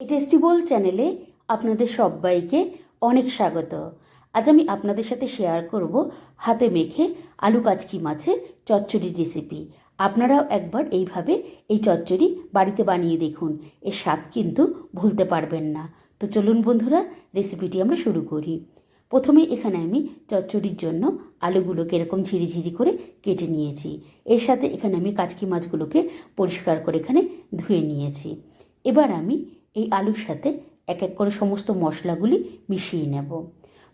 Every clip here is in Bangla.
টেস্টিবল চ্যানেলে আপনাদের সবাইকে অনেক স্বাগত। আজ আমি আপনাদের সাথে শেয়ার করব হাতে মেখে আলু কাচকি মাছের চচ্চড়ি রেসিপি আপনারাও একবার এইভাবে এই চচ্চড়ি বাড়িতে বানিয়ে দেখুন, এর স্বাদ কিন্তু ভুলতে পারবেন না। তো চলুন বন্ধুরা রেসিপিটি আমরা শুরু করি। প্রথমে এখানে আমি চচ্চড়ির জন্য আলুগুলোকে এরকম ঝিরিঝিরি করে কেটে নিয়েছি। এর সাথে এখানে আমি কাচকি মাছগুলোকে পরিষ্কার করে এখানে ধুয়ে নিয়েছি। এবার আমি এই আলুর সাথে এক এক করে সমস্ত মশলাগুলি মিশিয়ে নেব।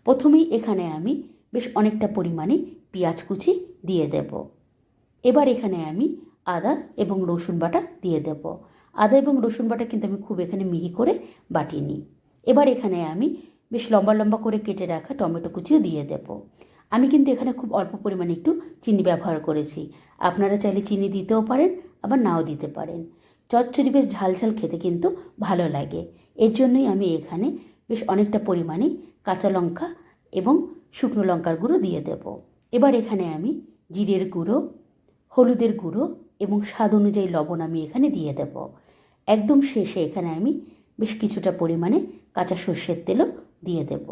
প্রথমেই এখানে আমি বেশ অনেকটা পরিমাণে পেঁয়াজ কুচি দিয়ে দেব। এবার এখানে আমি আদা এবং রসুন বাটা দিয়ে দেব। আদা এবং রসুন বাটা কিন্তু আমি খুব এখানে মিহি করে বাটিনি। এবার এখানে আমি বেশ লম্বা লম্বা করে কেটে রাখা টমেটো কুচিও দিয়ে দেব। আমি কিন্তু এখানে খুব অল্প পরিমাণে একটু চিনি ব্যবহার করেছি। আপনারা চাইলে চিনি দিতেও পারেন, আবার নাও দিতে পারেন। চচ্চড়ি বেশ ঝাল ঝাল খেতে কিন্তু ভালো লাগে। এর জন্যই আমি এখানে বেশ অনেকটা পরিমাণে কাঁচা লঙ্কা এবং শুকনো লঙ্কার গুঁড়ো দিয়ে দেব। এবার এখানে আমি জিরের গুঁড়ো, হলুদের গুঁড়ো এবং স্বাদ অনুযায়ী লবণ আমি এখানে দিয়ে দেব। একদম শেষে এখানে আমি বেশ কিছুটা পরিমাণে কাঁচা সর্ষের তেলও দিয়ে দেব।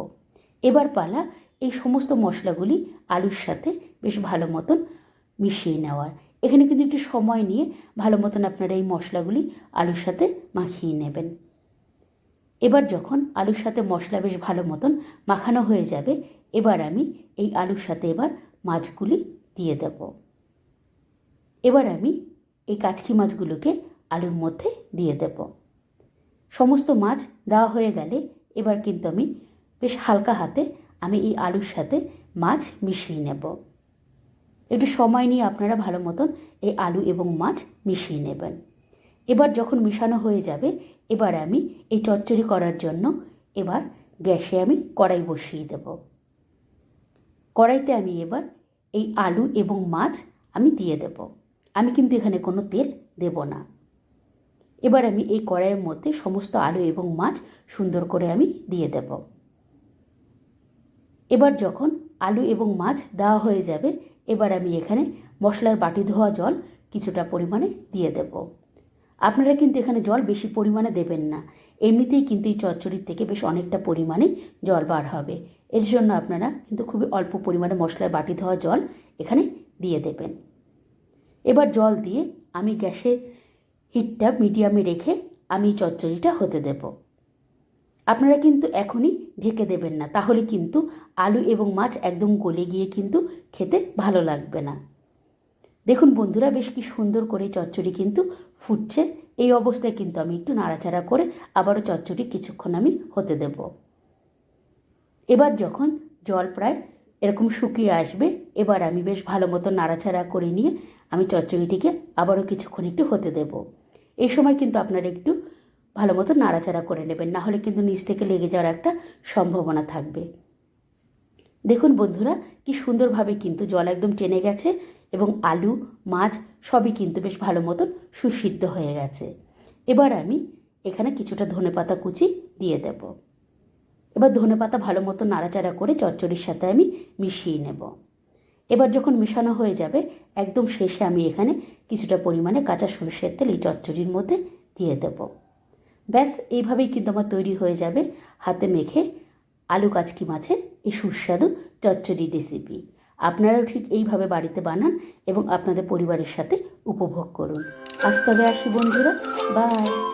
এবার পালা এই সমস্ত মশলাগুলি আলুর সাথে বেশ ভালো মতন মিশিয়ে নেওয়ার। এখানে কিন্তু একটু সময় নিয়ে ভালো মতন আপনারা এই মশলাগুলি আলুর সাথে মাখিয়ে নেবেন। এবার যখন আলুর সাথে মশলা বেশ ভালো মতন মাখানো হয়ে যাবে, এবার আমি এই আলুর সাথে এবার মাছগুলি দিয়ে দেব। এবার আমি এই কাচকি মাছগুলোকে আলুর মধ্যে দিয়ে দেব। সমস্ত মাছ দেওয়া হয়ে গেলে এবার কিন্তু আমি বেশ হালকা হাতে আমি এই আলুর সাথে মাছ মিশিয়ে নেব। একটু সময় নিয়ে আপনারা ভালো মতন এই আলু এবং মাছ মিশিয়ে নেবেন। এবার যখন মিশানো হয়ে যাবে, এবার আমি এই চচ্চড়ি করার জন্য এবার গ্যাসে আমি কড়াই বসিয়ে দেব। কড়াইতে আমি এবার এই আলু এবং মাছ আমি দিয়ে দেব। আমি কিন্তু এখানে কোনো তেল দেব না। এবার আমি এই কড়াইয়ের মধ্যে সমস্ত আলু এবং মাছ সুন্দর করে আমি দিয়ে দেব। এবার যখন আলু এবং মাছ দেওয়া হয়ে যাবে এবার আমি এখানে মশলার বাটি ধোয়া জল কিছুটা পরিমাণে দিয়ে দেব। আপনারা কিন্তু এখানে জল বেশি পরিমাণে দেবেন না। এমনিতেই কিন্তু এই চচ্চড়ির থেকে বেশ অনেকটা পরিমাণে জল বার হবে। এর জন্য আপনারা কিন্তু খুবই অল্প পরিমাণে মশলার বাটি ধোয়া জল এখানে দিয়ে দেবেন। এবার জল দিয়ে আমি গ্যাসের হিটটা মিডিয়ামে রেখে আমি চচ্চড়িটা হতে দেব। আপনারা কিন্তু এখনই ঢেকে দেবেন না। তাহলে কিন্তু আলু এবং মাছ একদম গলে গিয়ে কিন্তু খেতে ভালো লাগবে না। দেখুন বন্ধুরা, বেশ কি সুন্দর করে চচ্চড়ি কিন্তু ফুটছে। এই অবস্থায় কিন্তু আমি একটু নাড়াচাড়া করে আবারও চচ্চড়ি কিছুক্ষণ আমি হতে দেব। এবার যখন জল প্রায় এরকম শুকিয়ে আসবে, এবার আমি বেশ ভালো মতো নাড়াচাড়া করে নিয়ে আমি চচ্চড়িটিকে আবারও কিছুক্ষণ একটু হতে দেব। এই সময় কিন্তু আপনারা একটু ভালো মতো নাড়াচাড়া করে নেবেন, না হলে কিন্তু নিচ থেকে লেগে যাওয়ার একটা সম্ভাবনা থাকবে। দেখুন বন্ধুরা, কি সুন্দরভাবে কিন্তু জল একদম টেনে গেছে এবং আলু, মাছ সবই কিন্তু বেশ ভালো মতন সুসিদ্ধ হয়ে গেছে। এবার আমি এখানে কিছুটা ধনেপাতা কুচি দিয়ে দেব। এবার ধনেপাতা ভালো মতো নাড়াচাড়া করে চচ্চড়ির সাথে আমি মিশিয়ে নেব। এবার যখন মেশানো হয়ে যাবে, একদম শেষে আমি এখানে কিছুটা পরিমাণে কাঁচা সরষের তেল এই চচ্চড়ির মধ্যে দিয়ে দেব। ব্যাস, এইভাবেই কিন্তু আমার তৈরি হয়ে যাবে হাতে মেখে আলু কাচকি মাছের এই সুস্বাদু চচ্চড়ি রেসিপি আপনারাও ঠিক এইভাবে বাড়িতে বানান এবং আপনাদের পরিবারের সাথে উপভোগ করুন। আজ তবে আসি বন্ধুরা বাই